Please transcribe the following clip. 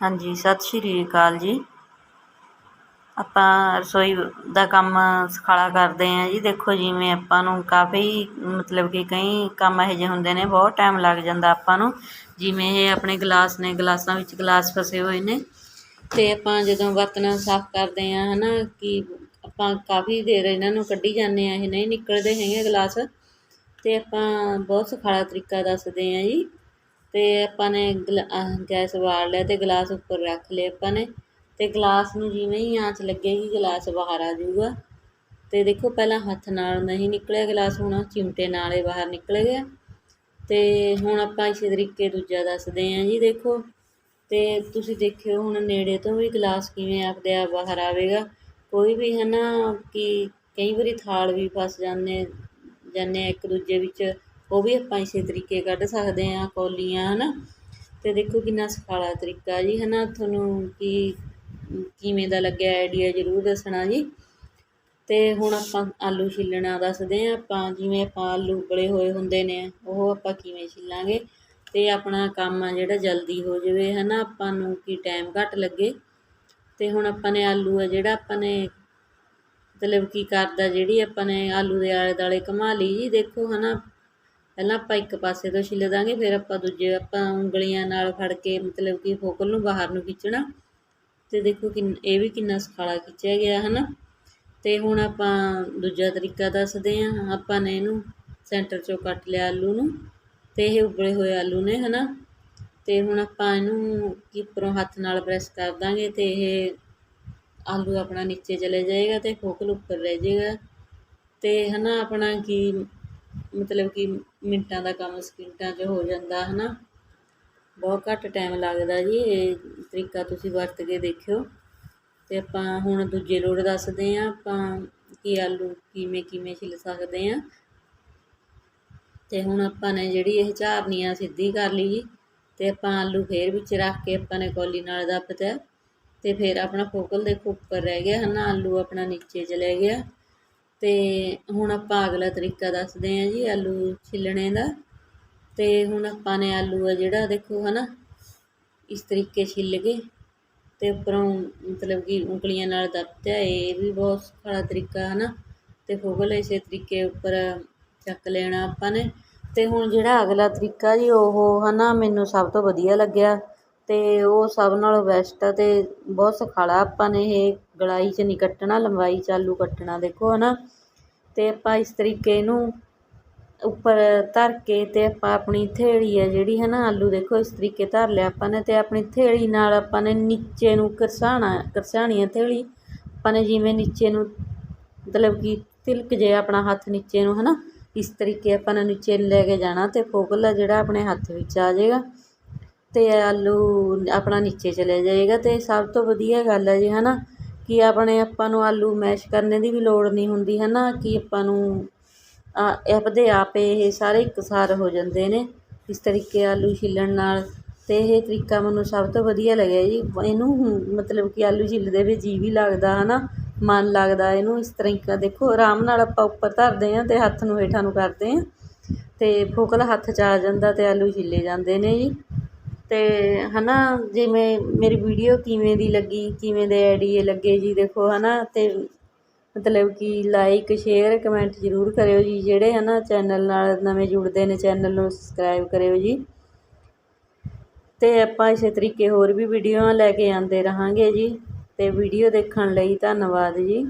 ਹਾਂਜੀ, ਸਤਿ ਸ਼੍ਰੀ ਅਕਾਲ ਜੀ। ਆਪਾਂ ਰਸੋਈ ਦਾ ਕੰਮ ਸਿਖਾਲਾ ਕਰਦੇ ਹਾਂ ਜੀ। ਦੇਖੋ ਜਿਵੇਂ ਆਪਾਂ ਨੂੰ ਕਾਫੀ, ਮਤਲਬ ਕਿ ਕਈ ਕੰਮ ਇਹੋ ਜਿਹੇ ਹੁੰਦੇ ਨੇ, ਬਹੁਤ ਟਾਈਮ ਲੱਗ ਜਾਂਦਾ ਆਪਾਂ ਨੂੰ। ਜਿਵੇਂ ਇਹ ਆਪਣੇ ਗਲਾਸ ਨੇ, ਗਲਾਸਾਂ ਵਿੱਚ ਗਲਾਸ ਫਸੇ ਹੋਏ ਨੇ। ਅਤੇ ਆਪਾਂ ਜਦੋਂ ਬਰਤਨ ਸਾਫ਼ ਕਰਦੇ ਹਾਂ ਹੈ ਨਾ ਕਿ ਆਪਾਂ ਕਾਫੀ ਦੇਰ ਇਹਨਾਂ ਨੂੰ ਕੱਢੀ ਜਾਂਦੇ ਹਾਂ, ਇਹ ਨਹੀਂ ਨਿਕਲਦੇ ਹੈਗੇ ਗਲਾਸ। ਅਤੇ ਆਪਾਂ ਬਹੁਤ ਸੁਖਾਲਾ ਤਰੀਕਾ ਦੱਸਦੇ ਹਾਂ ਜੀ। ਅਤੇ ਆਪਾਂ ਨੇ ਗਲਾ ਗੈਸ ਬਾਲ ਲਿਆ ਅਤੇ ਗਲਾਸ ਉੱਪਰ ਰੱਖ ਲਏ ਆਪਾਂ ਨੇ। ਅਤੇ ਗਲਾਸ ਨੂੰ ਜਿਵੇਂ ਹੀ ਆਂਚ ਲੱਗੇਗੀ ਗਲਾਸ ਬਾਹਰ ਆ ਜਾਊਗਾ। ਅਤੇ ਦੇਖੋ ਪਹਿਲਾਂ ਹੱਥ ਨਾਲ ਨਹੀਂ ਨਿਕਲਿਆ ਗਲਾਸ, ਹੁਣ ਚਿਮਟੇ ਨਾਲ ਹੀ ਬਾਹਰ ਨਿਕਲ ਗਿਆ। ਅਤੇ ਹੁਣ ਆਪਾਂ ਇਸੇ ਤਰੀਕੇ ਦੂਜਾ ਦੱਸਦੇ ਹਾਂ ਜੀ, ਦੇਖੋ। ਅਤੇ ਤੁਸੀਂ ਦੇਖਿਓ ਹੁਣ ਨੇੜੇ ਤੋਂ ਵੀ ਗਲਾਸ ਕਿਵੇਂ ਆਪਦੇ ਆਪ ਬਾਹਰ ਆਵੇਗਾ। ਕੋਈ ਵੀ ਹੈ ਨਾ ਕਿ ਕਈ ਵਾਰੀ ਥਾਲ ਵੀ ਫਸ ਜਾਂਦੇ ਜਾਂਦੇ ਆ ਇੱਕ ਦੂਜੇ ਵਿੱਚ। ਉਹ ਵੀ ਆਪਾਂ ਇਸੇ ਤਰੀਕੇ ਕੱਢ ਸਕਦੇ ਹਾਂ, ਕੌਲੀਆਂ ਹੈ ਨਾ ਅਤੇ ਦੇਖੋ ਕਿੰਨਾ ਸੁਖਾਲਾ ਤਰੀਕਾ ਜੀ ਹੈ ਨਾ ਤੁਹਾਨੂੰ ਕੀ, ਕਿਵੇਂ ਦਾ ਲੱਗਿਆ ਆਈਡੀਆ ਜ਼ਰੂਰ ਦੱਸਣਾ ਜੀ। ਅਤੇ ਹੁਣ ਆਪਾਂ ਆਲੂ ਛਿੱਲਣਾ ਦੱਸਦੇ ਹਾਂ। ਆਪਾਂ ਜਿਵੇਂ ਆਪਾਂ ਆਲੂ ਉਬਲੇ ਹੋਏ ਹੁੰਦੇ ਨੇ, ਉਹ ਆਪਾਂ ਕਿਵੇਂ ਛਿੱਲਾਂਗੇ? ਅਤੇ ਆਪਣਾ ਕੰਮ ਆ ਜਿਹੜਾ ਜਲਦੀ ਹੋ ਜਾਵੇ ਹੈ ਨਾ ਆਪਾਂ ਨੂੰ ਕੀ ਟਾਈਮ ਘੱਟ ਲੱਗੇ। ਅਤੇ ਹੁਣ ਆਪਾਂ ਨੇ ਆਲੂ ਆ ਜਿਹੜਾ ਆਪਾਂ ਨੇ, ਮਤਲਬ ਕੀ ਕਰਦਾ, ਜਿਹੜੀ ਆਪਾਂ ਨੇ ਆਲੂ ਦੇ ਆਲੇ ਦੁਆਲੇ ਘੁਮਾ ਲਈ ਜੀ। ਦੇਖੋ ਹੈ ਨਾ ਪਹਿਲਾਂ ਆਪਾਂ ਇੱਕ ਪਾਸੇ ਤੋਂ ਛਿੱਲ ਦਾਂਗੇ, ਫਿਰ ਆਪਾਂ ਦੂਜੇ ਆਪਾਂ ਉਂਗਲੀਆਂ ਨਾਲ ਫੜ ਕੇ ਮਤਲਬ ਕਿ ਫੋਕਲ ਨੂੰ ਬਾਹਰ ਨੂੰ ਖਿੱਚਣਾ। ਅਤੇ ਦੇਖੋ ਕਿ ਇਹ ਵੀ ਕਿੰਨਾ ਸੁਖਾਲਾ ਖਿੱਚਿਆ ਗਿਆ ਹੈ ਨਾ ਅਤੇ ਹੁਣ ਆਪਾਂ ਦੂਜਾ ਤਰੀਕਾ ਦੱਸਦੇ ਹਾਂ ਆਪਾਂ ਨੇ ਇਹਨੂੰ ਸੈਂਟਰ 'ਚੋਂ ਕੱਟ ਲਿਆ ਆਲੂ ਨੂੰ ਅਤੇ ਇਹ ਉਬਲੇ ਹੋਏ ਆਲੂ ਨੇ ਹੈ ਨਾ ਅਤੇ ਹੁਣ ਆਪਾਂ ਇਹਨੂੰ ਕਿ ਉੱਪਰੋਂ ਹੱਥ ਨਾਲ ਪ੍ਰੈਸ ਕਰ ਦਾਂਗੇ ਅਤੇ ਇਹ ਆਲੂ ਆਪਣਾ ਨੀਚੇ ਚਲੇ ਜਾਏਗਾ ਅਤੇ ਫੋਕਲ ਉੱਪਰ ਰਹਿ ਜਾਏਗਾ। ਅਤੇ ਹੈ ਨਾ ਆਪਣਾ ਕੀ ਮਤਲਬ ਕਿ ਮਿੰਟਾਂ ਦਾ ਕੰਮ, ਸਕਿੰਟਾਂ 'ਚ ਹੋ ਜਾਂਦਾ ਹੈ ਨਾ ਬਹੁਤ ਘੱਟ ਟਾਈਮ ਲੱਗਦਾ ਜੀ, ਇਹ ਤਰੀਕਾ ਤੁਸੀਂ ਵਰਤ ਕੇ ਦੇਖਿਓ। ਅਤੇ ਆਪਾਂ ਹੁਣ ਦੂਜੇ ਲੋੜ ਦੱਸਦੇ ਹਾਂ ਆਪਾਂ ਕਿ ਆਲੂ ਕਿਵੇਂ ਕਿਵੇਂ ਛਿੱਲ ਸਕਦੇ ਹਾਂ ਅਤੇ ਹੁਣ ਆਪਾਂ ਨੇ ਜਿਹੜੀ ਇਹ ਝਾਰਨੀ ਆ ਸਿੱਧੀ ਕਰ ਲਈ ਜੀ ਅਤੇ ਆਪਾਂ ਆਲੂ ਫੇਰ ਵਿੱਚ ਰੱਖ ਕੇ ਆਪਾਂ ਨੇ ਕੌਲੀ ਨਾਲ ਦੱਬ ਤਾ ਅਤੇ ਫਿਰ ਆਪਣਾ ਫੋਕਲ ਦੇਖੋ, ਉੱਪਰ ਰਹਿ ਗਿਆ ਹੈ ਨਾ ਆਲੂ ਆਪਣਾ ਨੀਚੇ ਚਲੇ ਗਿਆ। ਅਤੇ ਹੁਣ ਆਪਾਂ ਅਗਲਾ ਤਰੀਕਾ ਦੱਸਦੇ ਹਾਂ ਜੀ ਆਲੂ ਛਿੱਲਣੇ ਦਾ। ਅਤੇ ਹੁਣ ਆਪਾਂ ਨੇ ਆਲੂ ਆ ਜਿਹੜਾ, ਦੇਖੋ ਹੈ ਨਾ ਇਸ ਤਰੀਕੇ ਛਿੱਲ ਕੇ ਅਤੇ ਉੱਪਰੋਂ ਮਤਲਬ ਕਿ ਉਂਗਲੀਆਂ ਨਾਲ ਦੱਬਤਿਆ ਇਹ ਵੀ ਬਹੁਤ ਸੌਖਾ ਤਰੀਕਾ ਹੈ ਨਾ ਅਤੇ ਫੋਕਲ ਇਸੇ ਤਰੀਕੇ ਉੱਪਰ ਚੱਕ ਲੈਣਾ ਆਪਾਂ ਨੇ। ਅਤੇ ਹੁਣ ਜਿਹੜਾ ਅਗਲਾ ਤਰੀਕਾ ਜੀ, ਉਹ ਹੈ ਨਾ ਮੈਨੂੰ ਸਭ ਤੋਂ ਵਧੀਆ ਲੱਗਿਆ। ਅਤੇ ਉਹ ਸਭ ਨਾਲੋਂ ਬੈਸਟ ਆ ਅਤੇ ਬਹੁਤ ਸੁਖਾਲਾ ਆਪਾਂ ਨੇ ਇਹ ਗਲਾਈ 'ਚ ਨਹੀਂ ਕੱਟਣਾ, ਲੰਬਾਈ 'ਚ ਆਲੂ ਕੱਟਣਾ, ਦੇਖੋ ਹੈ ਨਾ ਅਤੇ ਆਪਾਂ ਇਸ ਤਰੀਕੇ ਇਹਨੂੰ ਉੱਪਰ ਧਰ ਕੇ ਅਤੇ ਆਪਾਂ ਆਪਣੀ ਥੇਲੀ ਹੈ ਜਿਹੜੀ ਹੈ ਨਾ ਆਲੂ ਦੇਖੋ ਇਸ ਤਰੀਕੇ ਧਰ ਲਿਆ ਆਪਾਂ ਨੇ ਅਤੇ ਆਪਣੀ ਥੇਲੀ ਨਾਲ ਆਪਾਂ ਨੇ ਨੀਚੇ ਨੂੰ ਕਰਸਾਣਾ, ਕਰਸਾਣੀ ਹੈ ਥੇਲੀ। ਆਪਾਂ ਨੇ ਜਿਵੇਂ ਨੀਚੇ ਨੂੰ ਮਤਲਬ ਕਿ ਤਿਲਕ ਜੇ ਆਪਣਾ ਹੱਥ ਨੀਚੇ ਨੂੰ ਹੈ ਨਾ ਇਸ ਤਰੀਕੇ ਆਪਾਂ ਨੇ ਨੀਚੇ ਲੈ ਕੇ ਜਾਣਾ ਅਤੇ ਫੋਕਲਾ ਜਿਹੜਾ ਆਪਣੇ ਹੱਥ ਵਿੱਚ ਆ ਜਾਏਗਾ ਅਤੇ ਆਲੂ ਆਪਣਾ ਨੀਚੇ ਚਲੇ ਜਾਏਗਾ ਅਤੇ ਸਭ ਤੋਂ ਵਧੀਆ ਗੱਲ ਹੈ ਜੀ ਹੈ ਨਾ ਕਿ ਆਪਣੇ ਆਪਾਂ ਨੂੰ ਆਲੂ ਮੈਸ਼ ਕਰਨੇ ਦੀ ਵੀ ਲੋੜ ਨਹੀਂ ਹੁੰਦੀ ਹੈ ਨਾ ਕਿ ਆਪਾਂ ਨੂੰ ਆਪਦੇ ਆਪ ਇਹ ਸਾਰੇ ਇਕਸਾਰ ਹੋ ਜਾਂਦੇ ਨੇ, ਇਸ ਤਰੀਕੇ ਆਲੂ ਛਿੱਲਣ ਨਾਲ। ਅਤੇ ਇਹ ਤਰੀਕਾ ਮੈਨੂੰ ਸਭ ਤੋਂ ਵਧੀਆ ਲੱਗਿਆ ਜੀ। ਇਹਨੂੰ ਮਤਲਬ ਕਿ ਆਲੂ ਛਿੱਲਦੇ ਵੀ ਜੀਅ ਵੀ ਲੱਗਦਾ ਹੈ ਨਾ ਮਨ ਲੱਗਦਾ ਇਹਨੂੰ ਇਸ ਤਰੀਕਾ। ਦੇਖੋ, ਆਰਾਮ ਨਾਲ ਆਪਾਂ ਉੱਪਰ ਧਰਦੇ ਹਾਂ ਅਤੇ ਹੱਥ ਨੂੰ ਹੇਠਾਂ ਨੂੰ ਕਰਦੇ ਹਾਂ ਅਤੇ ਫੋਕਲ ਹੱਥ 'ਚ ਆ ਜਾਂਦਾ ਅਤੇ ਆਲੂ ਛਿੱਲੇ ਜਾਂਦੇ ਨੇ ਜੀ। ਅਤੇ ਹੈ ਨਾ ਜਿਵੇਂ ਮੇਰੀ ਵੀਡੀਓ ਕਿਵੇਂ ਦੀ ਲੱਗੀ, ਕਿਵੇਂ ਦੇ ਆਈਡੀਏ ਲੱਗੇ ਜੀ, ਦੇਖੋ ਹੈ ਨਾ ਅਤੇ ਮਤਲਬ ਕਿ ਲਾਈਕ ਸ਼ੇਅਰ ਕਮੈਂਟ ਜ਼ਰੂਰ ਕਰਿਓ ਜੀ, ਜਿਹੜੇ ਹੈ ਨਾ ਚੈਨਲ ਨਾਲ ਨਵੇਂ ਜੁੜਦੇ ਨੇ ਚੈਨਲ ਨੂੰ ਸਬਸਕ੍ਰਾਈਬ ਕਰਿਓ ਜੀ। ਅਤੇ ਆਪਾਂ ਇਸੇ ਤਰੀਕੇ ਹੋਰ ਵੀ ਵੀਡੀਓਆਂ ਲੈ ਕੇ ਆਉਂਦੇ ਰਹਾਂਗੇ ਜੀ ਅਤੇ ਵੀਡੀਓ ਦੇਖਣ ਲਈ ਧੰਨਵਾਦ ਜੀ।